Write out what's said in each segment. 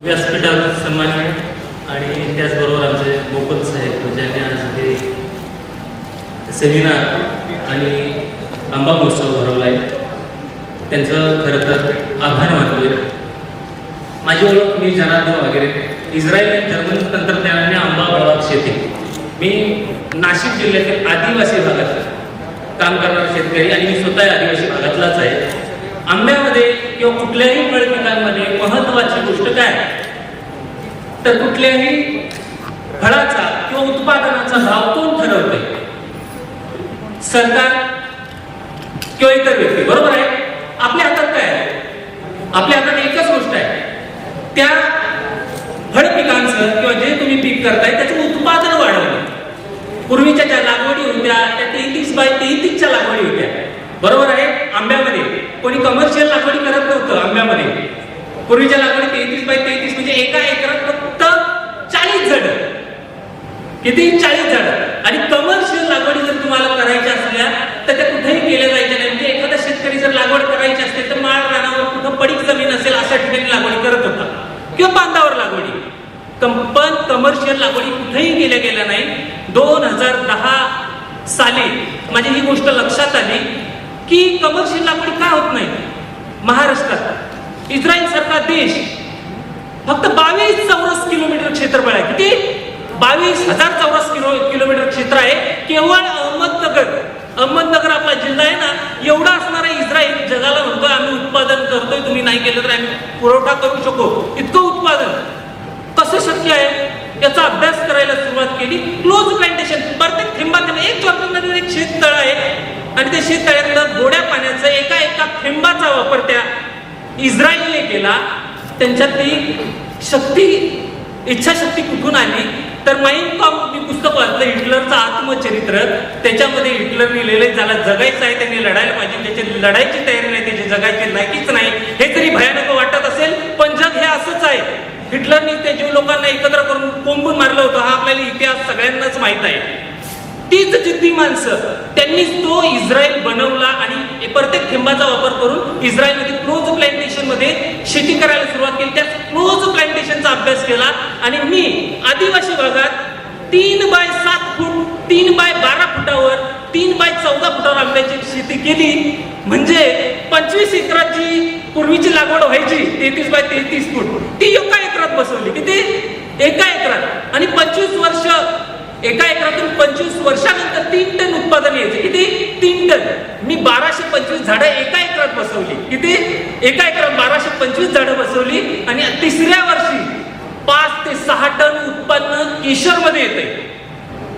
व्यासपीठावर सन्मान्य आणि त्याचबरोबर आमचे गोकुल साहेब ज्यांनी आज हे सेमिनार आणि आंबा महोत्सव भरवला आहे त्यांचं खरं तर आभार मानतोय माझी ओळख मी जनार्दन वगैरे. इस्रायल आणि जर्मन तंत्रज्ञानाने आंबा बळवाक शेती. मी नाशिक जिल्ह्यातील आदिवासी भागात काम करणारा शेतकरी आणि मी स्वतः आदिवासी भागातलाच आहे. आंब्यामध्ये किंवा कुठल्याही फळ पिकांमध्ये महत्वाची गोष्ट काय? तर कुठल्याही फळाचा किंवा उत्पादनाचा भाव कोण ठरवते सरकार किंवा इतर व्यक्ती. बरोबर आहे? आपल्या हातात काय आहे? आपल्या हातात एकच गोष्ट आहे. त्या फळ पिकांचं किंवा जे तुम्ही पीक करताय त्याचं उत्पादन वाढवणं. पूर्वीच्या ज्या लागवडी होत्या त्या तेहतीस बाय तेहतीसच्या लागवडी होत्या. बरोबर आहे? आंब्यामध्ये. कोणी कमर्शियल लागवडी करत नव्हतं आंब्यामध्ये. पूर्वीच्या लागवडी तेहतीस बाय तेहतीस म्हणजे एका एकरात फक्त चाळीस झाड. किती? चाळीस झाड. आणि कमर्शियल लागवडी जर तुम्हाला करायच्या असल्या तर त्या कुठेही केल्या जायच्या नाही. म्हणजे एखादा शेतकरी जर लागवड करायची असते तर माळ रानावर कुठं पडीक जमीन असेल अशा ठिकाणी लागवडी करत होता. किंवा बांधावर लागवडी. पण कमर्शियल लागवडी कुठेही केल्या गेल्या नाही. दोन हजार दहा साली माझी ही गोष्ट लक्षात आली. की कमर्शियल लागवड का होत नाही? महाराष्ट्रात. इस्रायल सारखा देश फक्त बावीस चौरस किलोमीटर क्षेत्रफळ आहे. किती? बावीस हजार चौरस किलो किलोमीटर क्षेत्र आहे. केवळ अहमदनगर अहमदनगर आपला जिल्हा आहे ना एवढा असणारा इस्रायल जगाला म्हणतोय आम्ही उत्पादन करतोय तुम्ही नाही केलं तर आम्ही पुरवठा करू शकू. इतकं उत्पादन. कसं शक्य आहे? याचा अभ्यास करायला सुरुवात केली. क्लोज प्लांटेशन प्रत्येक थेंबा आणि त्या शेततळ्यातलं गोड्या पाण्याचा एका एका थेंबाचा वापर त्या इस्रायलने केला. त्यांच्यातली शक्ती इच्छाशक्ती कुठून आली? तर माईन कॉम मी पुस्तक वाचलं हिटलरचं आत्मचरित्र. त्याच्यामध्ये हिटलर लिहिलेलं ज्याला जगायचं आहे त्यांनी लढायला पाहिजे. त्याची लढायची तयारी नाही त्याची जगायची नाहीच नाही. हे जरी भयानक वाटत असेल पण जग हे असंच आहे. हिटलरने त्या जीव लोकांना एकत्र करून कोंबून मारलं होतं. हा आपल्याला इतिहास सगळ्यांनाच माहीत आहे. तीच जिद्दी माणसं. त्यांनीच तो इस्रायल बनवला आणि प्रत्येक थेंबाचा वापर करून इस्रायलमध्ये क्लोज प्लांटेशनमध्ये शेती करायला सुरुवात केली. त्या क्लोज प्लांटेशनचा अभ्यास केला आणि मी आदिवासी भागात तीन बाय सात फूट तीन बाय बारा फुटावर तीन बाय चौदा फुटावर आंब्याची शेती केली. म्हणजे पंचवीस एकराची पूर्वीची लागवड व्हायची तेहतीस बाय तेहतीस फूट. ती एका एकरात बसवली. किती? एका एकरात. आणि पंचवीस वर्ष एका एकरातून पंचवीस वर्षानंतर तीन टन उत्पादन यायचे. किती? तीन टन. मी बाराशे पंचवीस झाडं एका एकरात बसवली. किती? एका एकरात बाराशे पंचवीस झाडं बसवली आणि तिसऱ्या वर्षी पाच ते सहा टन उत्पन्न केशरमध्ये येते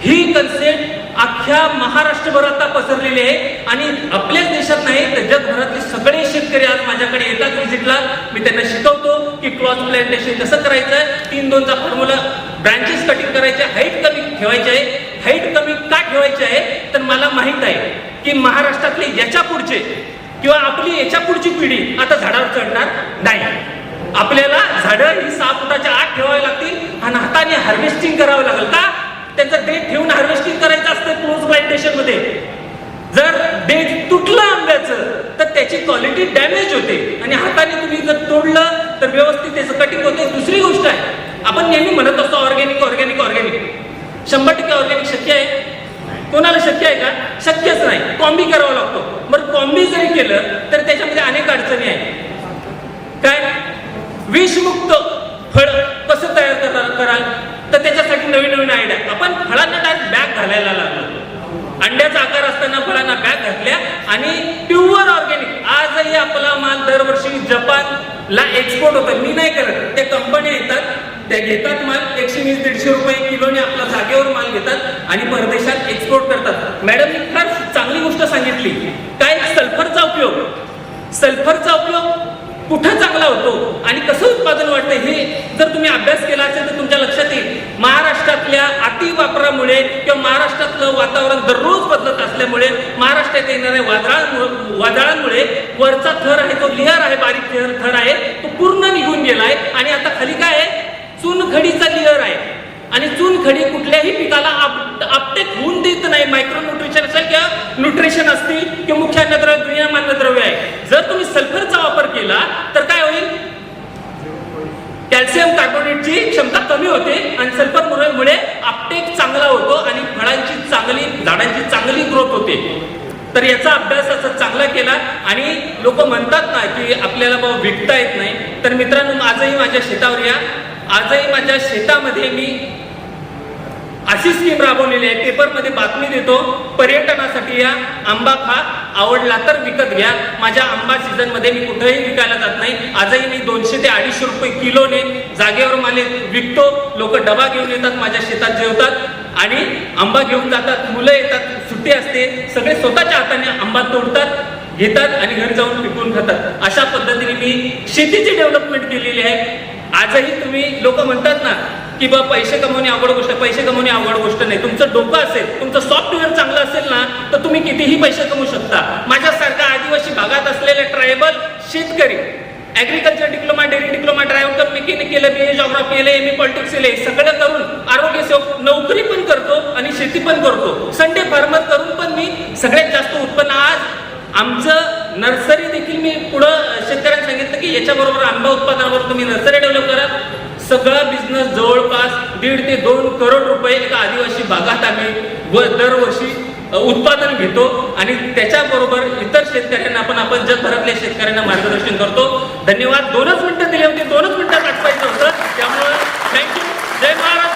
ही कन्सेप्ट अख्ख्या महाराष्ट्रभर आता पसरलेली आहे आणि आपल्याच देशात नाही तर जगभरातले सगळे शेतकरी आज माझ्याकडे येतात व्हिजिटला मी त्यांना शिकवतो की क्रॉस प्लांटेशन कसं करायचं तीन दोनचा फॉर्म्युला ब्रांचेस कटिंग करायचे हाईट कमी ठेवायचे आहे? हाईट कमी का ठेवायचे आहे? तर मला माहीत आहे की महाराष्ट्रातले याच्या पुढचे किंवा आपली याच्या पुढची पिढी आता झाडावर चढणार नाही. आपल्याला झाडं ही सहा फुटाच्या आत ठेवावी लागतील आणि हाताने हार्वेस्टिंग करावं लागेल का? त्याचं डेट ठेवून हार्वेस्टिंग करायचं असतं क्लोज प्लांटेशनमध्ये. जर डेट तुटलं आंब्याचं तर त्याची क्वालिटी डॅमेज होते. आणि हाताने तुम्ही जर तोडलं तर व्यवस्थित त्याचं कटिंग होते. दुसरी गोष्ट आहे आपण नेहमी म्हणत असतो ऑर्गॅनिक ऑर्गॅनिक ऑर्गॅनिक शंभर टक्के ऑर्गॅनिक शक्य आहे? कोणाला शक्य आहे का? शक्यच नाही. कॉम्बी करावा लागतो. बरं कॉम्बी जरी केलं तर त्याच्यामध्ये अनेक अडचणी आहेत. काय? विषमुक्त फळ कसं तयार करा- कराल? तर त्याच्यासाठी नवीन नवीन आयडिया आपण फळांना डायरेक्ट बॅग घालायला लागलो. अंड्याचा आकार असताना फळांना बॅग घातल्या आणि प्युअर ऑर्गॅनिक आजही आपला माल दरवर्षी जपानला एक्सपोर्ट होतो मी नाही करत. ते कंपन्या येतात. त्या घेतात माल एकशे वीस दीडशे रुपये किलोने आपला जागेवर माल घेतात आणि परदेशात एक्सपोर्ट करतात. मॅडम फार चांगली गोष्ट सांगितली. काय? सल्फरचा उपयोग. सल्फरचा उपयोग कुठं चांगला होतो आणि कसं उत्पादन वाटतं हे जर तुम्ही अभ्यास केला असेल तर तुमच्या लक्षात येईल. महाराष्ट्रातल्या अति वापरामुळे किंवा महाराष्ट्रातलं वातावरण दररोज बदलत असल्यामुळे महाराष्ट्रात येणाऱ्या वादळांमुळे वादळांमुळे वरचा थर आहे तो लेअर आहे बारीक थर थर आहे तो पूर्ण निघून गेलाय आणि आहे चुनखडीचा लेअर आहे. आणि चुनखडी कुठल्याही पिकाला आपटेक होऊन देत नाही. मायक्रो न्यूट्रिशन असेल किंवा न्यूट्रिशन असतील किंवा मुख्य अन्नद्रव्य दुनियामान्य द्रव्य आहे. जर तुम्ही सल्फरचा वापर केला तर काय होईल? कॅल्शियम कॅल्शियम कार्बोनेटची क्षमता कमी होते आणि सल्फरमुळे आपटेक चांगला होतो आणि फळांची चांगली झाडांची चांगली ग्रोथ होते. तर याचा अभ्यास असा चांगला केला आणि लोक म्हणतात ना की आपल्याला बाबा विकता येत नाही. तर मित्रांनो आजही माझ्या शेतावर या. आजही माझ्या शेतामध्ये मी अशी स्कीम राबवलेली आहे. पेपरमध्ये बातमी देतो पर्यटनासाठी या आंबा खा आवडला तर विकत घ्या. माझ्या आंबा सीझनमध्ये मी कुठंही विकायला जात नाही. आजही मी दोनशे ते अडीचशे रुपये किलोने जागेवर माले विकतो. लोक डबा घेऊन येतात माझ्या शेतात जेवतात आणि आंबा घेऊन जातात. मुलं येतात सुट्टी असते. सगळे स्वतःच्या हाताने आंबा तोडतात घेतात आणि घरी जाऊन पिकवून खातात. अशा पद्धतीने मी शेतीची डेव्हलपमेंट केलेली आहे. आजही तुम्ही लोक म्हणतात ना की बा पैसे कमवणे अवघड गोष्ट पैसे कमवणे अवघड गोष्ट नाही. तुमचं डोकं असेल तुमचं सॉफ्टवेअर चांगलं असेल ना तर तुम्ही कितीही पैसे कमवू शकता. माझ्यासारख्या आदिवासी भागात असलेले ट्रायबल शेतकरी agriculture diploma dairy diploma driver mechanic केलं बी ए जॉग्राफी केलं एम ए पॉलिटिक्स केले सगळं करून आरोग्य सेवक नोकरी पण करतो आणि शेती पण करतो. संडे फार्मर करून पण मी सगळ्यात जास्त उत्पन्न आज आमचं नर्सरी देखील मी पुढं शेतकऱ्यांना सांगितलं की याच्याबरोबर आंबा उत्पादनावर तुम्ही नर्सरी डेव्हलप करा. सगळा बिझनेस जवळपास दीड ते दोन करोड रुपये एका आदिवासी भागात आम्ही व दरवर्षी उत्पादन घेतो. आणि त्याच्याबरोबर इतर शेतकऱ्यांना पण आपण जगभरातल्या शेतकऱ्यांना मार्गदर्शन करतो. धन्यवाद. दोनच मिनिटं दिले होते. दोनच मिनटं पाठवायचं होतं. त्यामुळं थँक्यू जय महाराज.